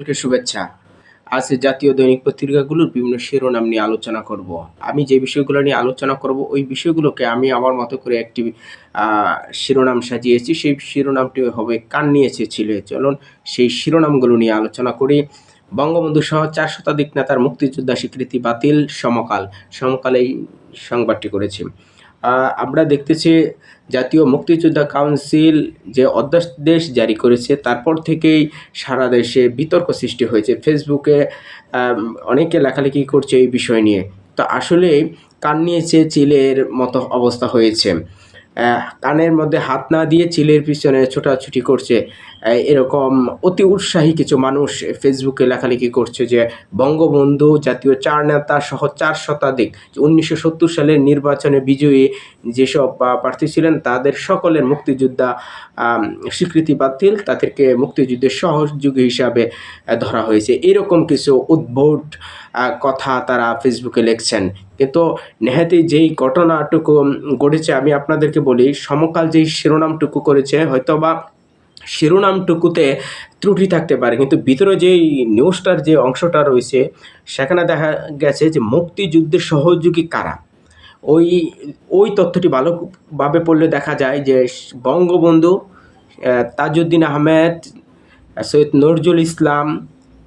সকলকে শুভেচ্ছা। আজ জাতীয় দৈনিক পত্রিকাগুলোর বিভিন্ন শিরোনাম নিয়ে আলোচনা করব। আমি যে বিষয়গুলো নিয়ে আলোচনা করব, ওই বিষয়গুলোকে আমি আমার মতো করে একটি শিরোনাম সাজিয়েছি। সেই শিরোনামটি হবে কান নিয়েছে ছিলে চলুন সেই শিরোনামগুলো নিয়ে আলোচনা করি। বঙ্গবন্ধু সহ চার শতাধিক নেতার মুক্তিযোদ্ধা স্বীকৃতি বাতিল সমকাল। সমকাল এই সংবাদটি করেছে। আমরা দেখতেছি জাতীয় মুক্তিযোদ্ধা কাউন্সিল যে অধ্যাদেশ জারি করেছে, তারপর থেকেই সারা দেশে বিতর্ক সৃষ্টি হয়েছে। ফেসবুকে অনেকে লেখালেখি করছে এই বিষয় নিয়ে। তো আসলে কান নিয়েছে, চিলের মতো অবস্থা হয়েছে। কানের মধ্যে হাত না দিয়ে চিলের পিছনে ছোটাছুটি করছে। এরকম অতি উৎসাহী কিছু মানুষ ফেসবুকে লেখালেখি করছে যে, বঙ্গবন্ধু জাতীয় চার নেতা সহ চার শতাধিক উনিশশো সত্তর সালের নির্বাচনে বিজয়ী যেসব প্রার্থী ছিলেন, তাদের সকলের মুক্তিযোদ্ধা স্বীকৃতি বাতিল, তাদেরকে মুক্তিযুদ্ধের সহযোগী হিসাবে ধরা হয়েছে। এরকম কিছু উদ্ভট কথা তারা ফেসবুকে লিখছেন। কিন্তু নেহাতি যেই ঘটনাটুকু ঘটেছে, আমি আপনাদেরকে বলি, সমকাল যেই শিরোনামটুকু করেছে হয়তো বা শিরোনামটুকুতে ত্রুটি থাকতে পারে, কিন্তু ভিতরে যেই নিউজটার যে অংশটা রয়েছে, সেখানে দেখা গেছে যে মুক্তিযুদ্ধের সহযোগী কারা? ওই ওই তথ্যটি ভালোভাবে পড়লে দেখা যায় যে Bangabandhu Tajuddin Ahmed, Syed Nazrul Islam,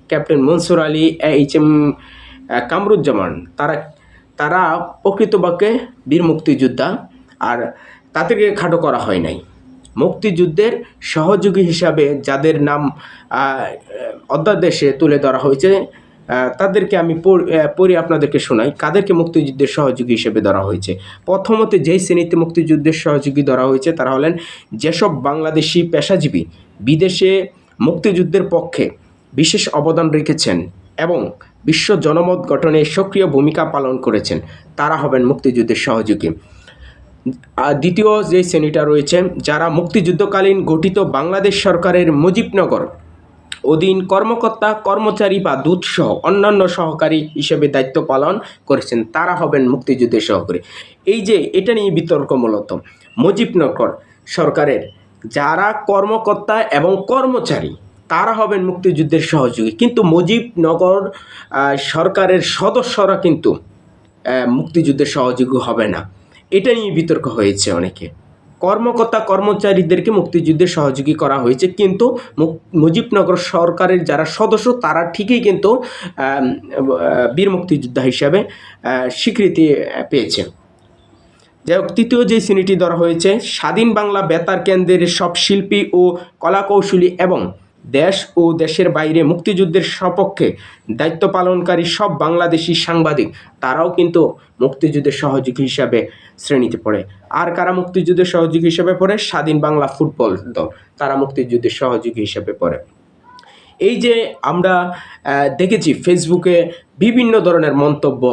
captain Mansur Ali H M Kamruzzaman, তারা তারা প্রকৃতপক্ষে বীর মুক্তিযোদ্ধা আর তাদেরকে খাটো করা হয় নাই। মুক্তিযুদ্ধের সহযোগী হিসাবে যাদের নাম অধ্যাদেশে তুলে ধরা হয়েছে তাদেরকে আমি পড়ে আপনাদেরকে শোনাই। কাদেরকে মুক্তিযুদ্ধের সহযোগী হিসেবে ধরা হয়েছে? প্রথমত যেই শ্রেণীতে মুক্তিযুদ্ধের সহযোগী ধরা হয়েছে, তারা হলেন যেসব বাংলাদেশি পেশাজীবী বিদেশে মুক্তিযুদ্ধের পক্ষে বিশেষ অবদান রেখেছেন এবং বিশ্ব জনমত গঠনে সক্রিয় ভূমিকা পালন করেছেন। তারা হবেন মুক্তিযুদ্ধের সহযোগী। আর দ্বিতীয় যে শ্রেণীটা রয়েছে, যারা মুক্তিযুদ্ধকালীন গঠিত বাংলাদেশ সরকারের মুজিবনগর অধীন কর্মকর্তা, কর্মচারী বা দূতসহ অন্যান্য সহকারী হিসেবে দায়িত্ব পালন করেছেন, তারা হবেন মুক্তিযুদ্ধের সহকারী। এই যে, এটা নিয়ে বিতর্ক মূলত। মুজিবনগর সরকারের যারা কর্মকর্তা এবং কর্মচারী তারা হবেন মুক্তিযুদ্ধের সহযোগী। কিন্তু মুজিবনগর সরকারের সদস্যরা কিন্তু মুক্তিযুদ্ধের সহযোগী হবে না। এটা নিয়ে বিতর্ক হয়েছে অনেকে। কর্মকর্তা, কর্মচারীদেরকে মুক্তিযুদ্ধে সহযোগী করা হয়েছে, কিন্তু মুজিবনগর সরকারের যারা সদস্য, তারা ঠিকই কিন্তু বীর মুক্তিযোদ্ধা হিসাবে স্বীকৃতি পেয়েছে। যাই হোক, তৃতীয় যে শ্রেণীটি ধরা হয়েছে, স্বাধীন বাংলা বেতার কেন্দ্রের সব শিল্পী ও কলাকৌশলী এবং দেশ ও দেশের বাইরে মুক্তিযুদ্ধের সপক্ষে দায়িত্ব পালনকারী সব বাংলাদেশি সাংবাদিক, তারাও কিন্তু মুক্তিযুদ্ধের সহযোগী হিসাবে শ্রেণীতে পড়ে। আর কারা মুক্তিযুদ্ধের সহযোগী হিসাবে পড়ে? স্বাধীন বাংলা ফুটবল দল, তারা মুক্তিযুদ্ধের সহযোগী হিসাবে পড়ে। এই যে আমরা দেখেছি ফেসবুকে বিভিন্ন ধরনের মন্তব্য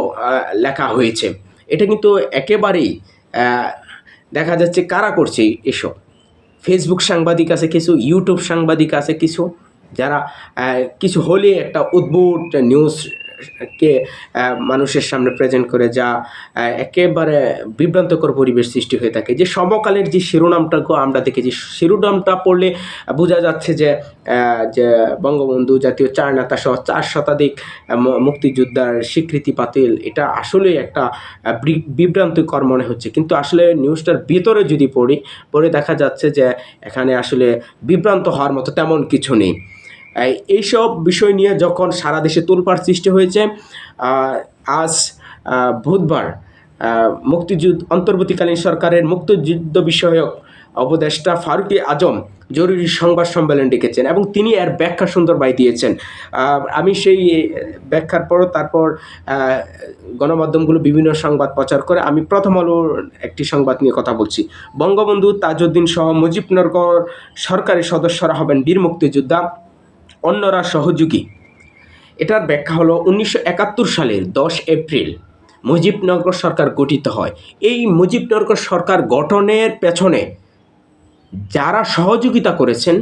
লেখা হয়েছে। এটা কিন্তু একেবারেই দেখা যাচ্ছে কারা করছে এসব? ফেসবুক সাংবাদিক আছে কিছু ইউটিউব সাংবাদিক আছে কিছু যারা কিছু হলে একটা উদ্ভুট নিউজ কে মানুষের সামনে প্রেজেন্ট করে যা একেবারে বিভ্রান্তকর পরিবেশ সৃষ্টি হয়ে থাকে। যে সমকালের যে শিরোনামটাকে আমরা দেখেছি, শিরোনামটা পড়লে বোঝা যাচ্ছে যে যে বঙ্গবন্ধু জাতীয় চার নেতা সহ চার শতাধিক মুক্তিযোদ্ধার স্বীকৃতি পাতিল এটা আসলেই একটা বিভ্রান্তিকর মনে হচ্ছে। কিন্তু আসলে নিউজটার ভিতরে যদি পড়ি, পড়ে দেখা যাচ্ছে যে, এখানে আসলে বিভ্রান্ত হওয়ার মতো তেমন কিছু নেই। এইসব বিষয় নিয়ে যখন সারা দেশে তোলপাড় সৃষ্টি হয়েছে আজ বুধবার মুক্তিযুদ্ধ, অন্তর্বর্তীকালীন সরকারের মুক্তিযুদ্ধ বিষয়ক উপদেষ্টা ফারুকি আজম জরুরি সংবাদ সম্মেলন ডেকেছেন এবং তিনি এর ব্যাখ্যা সুন্দরভাবে দিয়েছেন। আমি সেই ব্যাখ্যার পর তারপর গণমাধ্যমগুলো বিভিন্ন সংবাদ প্রচার করে আমি প্রথম আলোর একটি সংবাদ নিয়ে কথা বলছি। বঙ্গবন্ধু তাজউদ্দিন সহ মুজিবনগর সরকারি সদস্যরা হবেন বীর মুক্তিযোদ্ধা। অন্যরা সহযোগী। এটার ব্যাখ্যা হলো উনিশশো একাত্তর সালের দশ এপ্রিল মুজিবনগর সরকার গঠিত হয়। এই মুজিবনগর সরকার গঠনের পেছনে যারা সহযোগিতা করেছেন,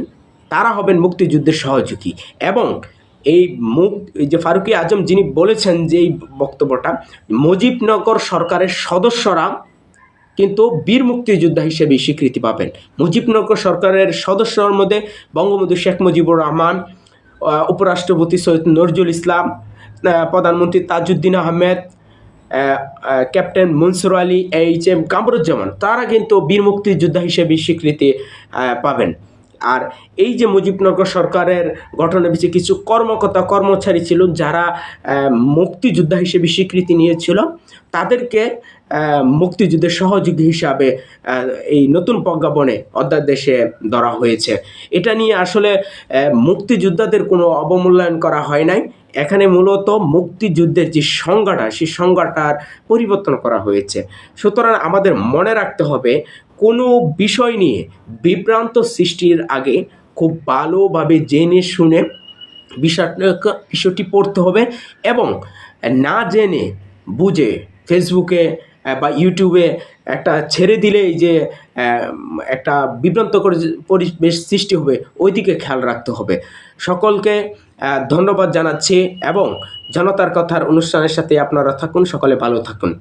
তারা হবেন মুক্তিযুদ্ধের সহযোগী এবং এই মুখ যে ফারুকি আজম যিনি বলেছেন যে এই বক্তব্যটা, মুজিবনগর সরকারের সদস্যরা কিন্তু বীর মুক্তিযোদ্ধা হিসেবে স্বীকৃতি পাবেন। মুজিবনগর সরকারের সদস্যর মধ্যে বঙ্গবন্ধু শেখ মুজিবুর রহমান উপরাষ্ট্রপতি সৈয়দ নজরুল ইসলাম প্রধানমন্ত্রী তাজউদ্দিন আহমেদ আহ, আহ, captain Mansur Ali H M Kamruzzaman. তারা কিন্তু বীর মুক্তিযোদ্ধা হিসেবে স্বীকৃতি পাবেন। আর এই যে মুজিবনগর সরকারের গঠনের পিছিয়ে কিছু কর্মকর্তা, কর্মচারী ছিল যারা মুক্তিযোদ্ধা হিসেবে স্বীকৃতি নিয়েছিল, তাদেরকে মুক্তিযুদ্ধের সহযোগী হিসাবে এই নতুন প্রজ্ঞাপনে অধ্যাদেশে ধরা হয়েছে। এটা নিয়ে আসলে মুক্তিযোদ্ধাদের কোনো অবমূল্যায়ন করা হয় নাই। এখানে মূলত মুক্তিযুদ্ধের যে সংজ্ঞাটা, সেই সংজ্ঞাটার পরিবর্তন করা হয়েছে। সুতরাং আমাদের মনে রাখতে হবে, কোনো বিষয় নিয়ে বিভ্রান্ত সৃষ্টির আগে খুব ভালোভাবে জেনে শুনে বিষয়টা বিষয়টি পড়তে হবে এবং না জেনে বুঝে ফেসবুকে বা ইউটিউবে একটা ছেড়ে দিলেই যে একটা বিভ্রান্ত করে পরিবেশ সৃষ্টি হবে ওই দিকে খেয়াল রাখতে হবে। সকলকে ধন্যবাদ জানাচ্ছি এবং জনতার কথার অনুষ্ঠানের সাথে আপনারা থাকুন, সকলে ভালো থাকুন।